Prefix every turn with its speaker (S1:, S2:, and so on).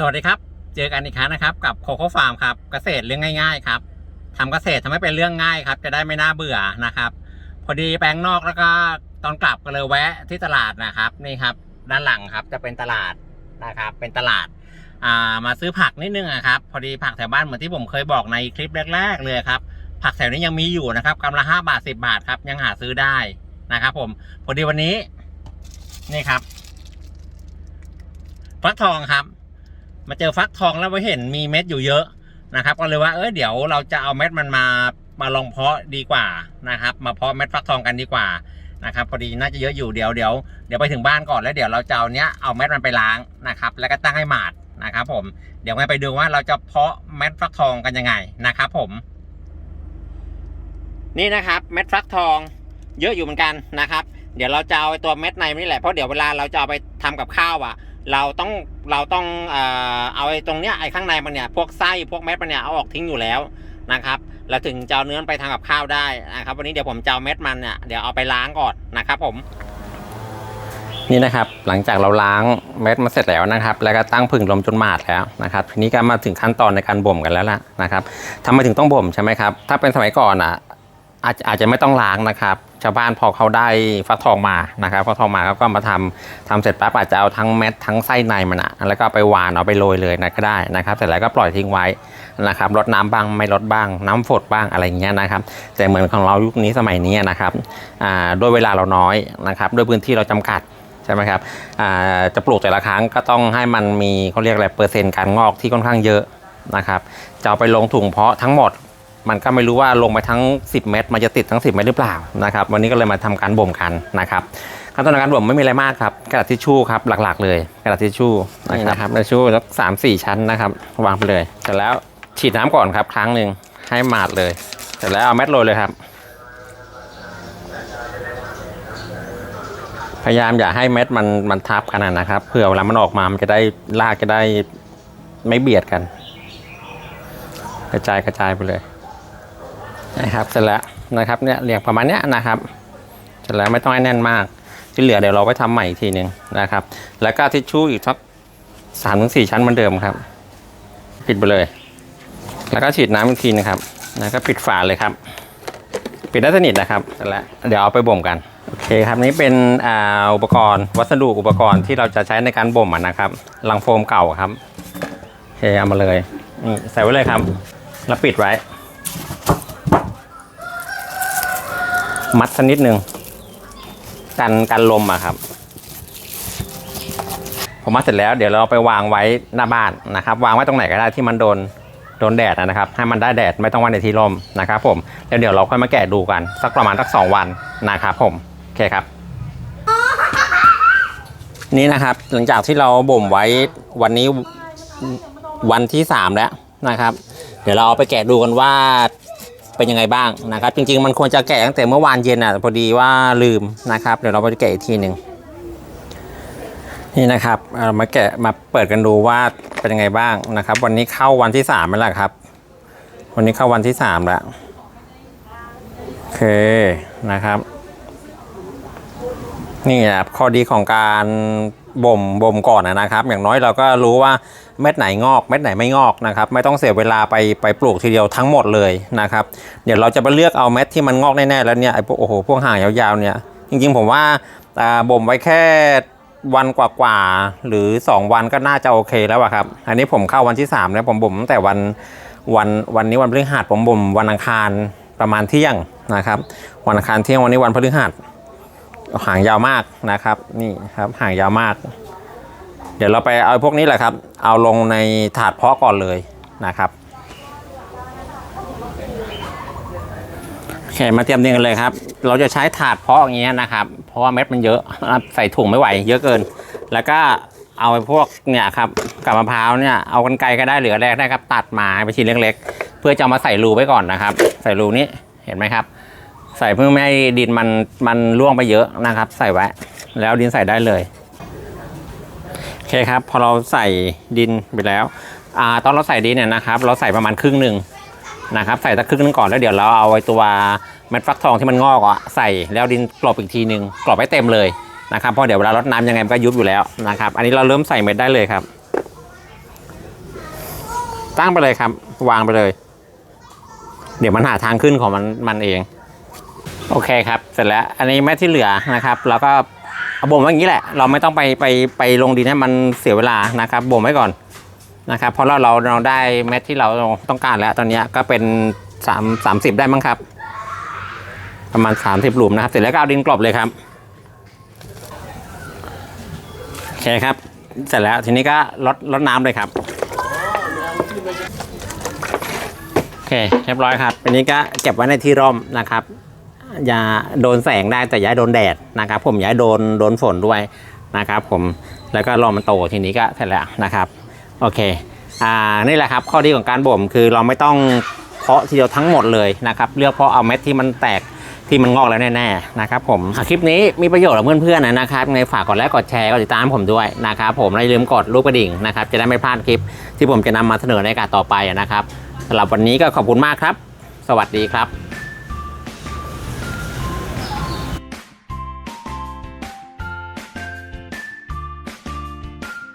S1: สวัสดีครับ เจอกันอีกครั้งนะครับ กับโคโค่ฟาร์มครับเกษตรเรื่องง่าย ๆ ครับทำเกษตรทำให้เป็นเรื่องง่ายครับ จะได้ไม่น่าเบื่อนะครับ พอดีแปลงนอกแล้วก็ตอนกลับก็เลยแวะที่ตลาดนะครับนี่ครับ ด้านหลังครับจะเป็นตลาดนะครับ เป็นตลาดอ่ามาซื้อผักนิดนึงอะครับ พอดีผักแถวบ้านเหมือนที่ผมเคยบอกในคลิปแรก ๆ เลยครับ ผักแถวนี้ยังมีอยู่นะครับกำละห้าบาทสิบาทครับยังหาซื้อได้นะครับ ผมพอดีวันนี้นี่ครับฟักทองครับ มาเจอฟักทองแล้วไปเห็นมีเม็ดอยู่เยอะนะครับ ก็เลยว่าเออเดี๋ยวเราจะเอาเม็ดมันมามาลองเพาะดีกว่านะครับ มาเพาะเม็ดฟักทองกันดีกว่านะครับพอดีน่าจะเยอะอยู่เดี๋ยวเดี๋ยวเดี๋ยวไปถึงบ้านก่อนแล้วเดี๋ยวเราจะเอาเนี้ยเอาเม็ดมันไปล้างนะครับ แล้วก็ตั้งให้หมาดนะครับ ผมเดี๋ยวไปดูว่าเราจะเพาะเม็ดฟักทองกันยังไงนะครับ ผม นี่นะครับเม็ดฟักทอง เยอะอยู่เหมือนกันนะครับ เดี๋ยวเราจะเอาตัวเม็ดในนี่แหละเพราะเดี๋ยวเวลาเราจะเอาไปทำกับข้าวอะ เราต้องเราต้องเอาไอ้ตรงเนี้ยไอ้ข้างในมันเนี่ยพวกไส้พวกเม็ดมันเนี่ยเอาออกทิ้งอยู่แล้วนะครับแล้วถึงจะเอาเนื้อไปทำกับข้าวได้นะครับ วันนี้เดี๋ยวผมจะเอาเม็ดมันเนี่ยเดี๋ยวเอาไปล้างก่อนนะครับผมนี่นะครับหลังจากเราล้างเม็ดมาเสร็จแล้วนะครับ แล้วก็ตั้งผึ่งลมจนหมาดแล้วนะครับทีนี้ก็มาถึงขั้นตอนในการบ่มกันแล้วล่ะนะครับทำไมถึงต้องบ่มใช่ไหมครับถ้าเป็นสมัยก่อนอะ อาจอาจจะไม่ต้องล้างนะครับ ชาวบ้านพอเขาได้ฟักทองมานะครับฟักทองมาเขาก็มาทำทำเสร็จปั๊บอาจจะเอาทั้งเม็ดทั้งไส้ในมันอะแล้วก็ไปหวานเอาไปโรยเลยนะก็ได้นะครับ เสร็จแล้วก็ปล่อยทิ้งไว้นะครับรดน้ำบ้างไม่รดบ้าง น้ำฝดบ้างอะไรอย่างเงี้ยนะครับ แต่เหมือนของเรายุคนี้สมัยนี้นะครับอ่าด้วยเวลาเราน้อยนะครับด้วยพื้นที่เราจำกัดใช่ไหมครับอ่าจะปลูกแต่ละครั้งก็ต้องให้มันมีเขาเรียกอะไรเปอร์เซ็นต์การงอกที่ค่อนข้างเยอะนะครับ จะเอาไปลงถุงเพาะทั้งหมด มันก็ไม่รู้ว่าลงไปทั้ง 10 เม็ดมันจะติดทั้ง 10 เม็ดหรือเปล่านะครับวันนี้ก็เลยมาทำการบ่มกันนะครับขั้นตอนการบ่มไม่มีอะไรมากครับกระดาษทิชชู่ครับหลักๆ เลยกระดาษทิชชู่นะครับทิชชู่สักสามสี่ชั้นนะครับวางไปเลยเสร็จแล้วฉีดน้ำก่อนครับครั้งหนึ่งให้หมาดเลยเสร็จแล้วเอาเม็ดโรยเลยครับ พยายามอย่าให้เม็ดมันมันทับกันนะครับเผื่อเวลามันออกมามันจะได้รากจะได้ไม่เบียดกัน กระจายกระจายไปเลย นะครับเสร็จแล้วนะครับเนี่ยเรียงประมาณเนี้ยนะครับเสร็จแล้วไม่ต้องให้แน่นมาก ที่เหลือเดี๋ยวเราไปทำใหม่อีกทีหนึ่งนะครับ แล้วก็ทิชชู่อีกสักสามถึงสี่ชั้นเหมือนเดิมครับ ปิดไปเลย แล้วก็ฉีดน้ำอีกทีนะครับแล้วก็ปิดฝาเลยครับ ปิดได้สนิทนะครับเสร็จแล้วเดี๋ยวเอาไปบ่มกันโอเคครับนี่เป็นอ,อุปกรณ์วัสดุอุปกรณ์ที่เราจะใช้ในการบ่มนะครับลังโฟมเก่าครับโอเคเอามาเลยใส่ไว้เลยครับ แล้วปิดไว้ มัดสักนิดนึงกันกันลมอะครับผมมัดเสร็จแล้วเดี๋ยวเราไปวางไว้หน้าบ้านนะครับ วางไว้ตรงไหนก็ได้ที่มันโดนโดนแดดนะครับ ให้มันได้แดดไม่ต้องไว้ในที่ร่มนะครับผมแล้วเดี๋ยวเราค่อยมาแกะดูกัน สักประมาณสักสองวันนะครับผมโอเคครับ นี่นะครับหลังจากที่เราบ่มไว้วันนี้วันที่สามแล้วนะครับ เดี๋ยวเราเอาไปแกะดูกันว่า เป็นยังไงบ้างนะครับ จริงๆ มันควรจะแกะตั้งแต่เมื่อวานเย็นอะพอดีว่าลืมนะครับ เดี๋ยวเราไปแกะอีกทีหนึ่งนี่นะครับเอามาแกะมาเปิดกันดูว่าเป็นยังไงบ้างนะครับ วันนี้เข้าวันที่สามแล้วครับ วันนี้เข้าวันที่สามแล้วโอเคนะครับ นี่ครับข้อดีของการ บ่มบ่มก่อนนะครับ อย่างน้อยเราก็รู้ว่าเม็ดไหนงอกเม็ดไหนไม่งอกนะครับ ไม่ต้องเสียเวลาไปไปปลูกทีเดียวทั้งหมดเลยนะครับ เดี๋ยวเราจะไปเลือกเอาเม็ดที่มันงอกแน่ๆแล้วเนี่ยไอ้พวกโอ้โหพวกห่างยาวๆเนี่ยจริงๆผมว่าบ่มไว้แค่วันกว่าๆหรือ 2 วันก็น่าจะโอเคแล้วอะครับ อันนี้ผมเข้าวันที่3แล้วผมบ่มตั้งแต่วันวันวันนี้วันพฤหัสผมบ่มวันอังคารประมาณเที่ยงนะครับ วันอังคารเที่ยงวันนี้วันพฤหัส หางยาวมากนะครับ นี่ครับหางยาวมาก เดี๋ยวเราไปเอาพวกนี้แหละครับ เอาลงในถาดเพาะก่อนเลยนะครับโอเคมาเตรียมเรียงกันเลยครับ เราจะใช้ถาดเพาะอย่างเงี้ยนะครับ เพราะว่าเม็ดมันเยอะใส่ถุงไม่ไหว เยอะเกิน แล้วก็เอาไอ้พวกเนี่ยครับกับมะพร้าวเนี่ยเอากันไกรก็ได้เหลือแรกได้ครับ ตัดมาไปชิ้นเล็ก ๆ เพื่อจะเอามาใส่รูไว้ก่อนนะครับ ใส่รูนี้เห็นไหมครับ ใส่เพื่อไม่ให้ดินมันมันร่วงไปเยอะนะครับ ใส่ไว้ แล้วดินใส่ได้เลยโอเคครับ พอเราใส่ดินไปแล้วอ่าตอนเราใส่ดินเนี่ยนะครับ เราใส่ประมาณครึ่งหนึ่งนะครับ ใส่ตะครึ่งนึงก่อนแล้วเดี๋ยวเราเอาไอ้ตัวเม็ดฟักทองที่มันงอกอะใส่แล้วดินกลบอีกทีหนึ่งกลบให้เต็มเลยนะครับเพราะเดี๋ยวเวลารดน้ำยังไงมันก็ยุบอยู่แล้วนะครับ อันนี้เราเริ่มใส่เม็ดได้เลยครับ ตั้งไปเลยครับ วางไปเลย เดี๋ยวมันหาทางขึ้นของมันมันเอง โอเคครับเสร็จแล้วอันนี้แม่ที่เหลือนะครับ แล้วก็เอาบ่มไว้อย่างนี้แหละ เราไม่ต้องไปไปไปลงดินให้มันเสียเวลานะครับบ่มไว้ก่อนนะครับ เพราะเราเราเราได้เม็ดที่เราต้องการแล้วตอนนี้ก็เป็นสามสามสิบได้มั้งครับ ประมาณ 30หลุมนะครับ เสร็จแล้วก็เอาดินกลบเลยครับโอเคครับ เสร็จแล้วทีนี้ก็ลดลดน้ำเลยครับโอเคเรียบร้อยครับอันนี้ก็เก็บไว้ในที่ร่มนะครับ อย่าโดนแสงได้แต่อย่าโดนแดดนะครับ ผมอย่าโดนโดนฝนด้วยนะครับผมแล้วก็รอมันโตทีนี้ก็เสร็จแล้วนะครับโอเคอ่านี่แหละครับข้อดีของการบ่มคือเราไม่ต้องเพาะทีเดียวทั้งหมดเลยนะครับเลือกเพาะเอาเม็ดที่มันแตกที่มันงอกแล้วแน่ๆนะครับผมคลิปนี้มีประโยชน์กับเพื่อนๆนะครับในฝากกดไลค์กดแชร์กดติดตามผมด้วยนะครับผมและอย่าลืมกดรูปกระดิ่งนะครับจะได้ไม่พลาดคลิปที่ผมจะนำมาเสนอในกาสต่อไปนะครับสำหรับวันนี้ก็ขอบคุณมากครับ สวัสดีครับ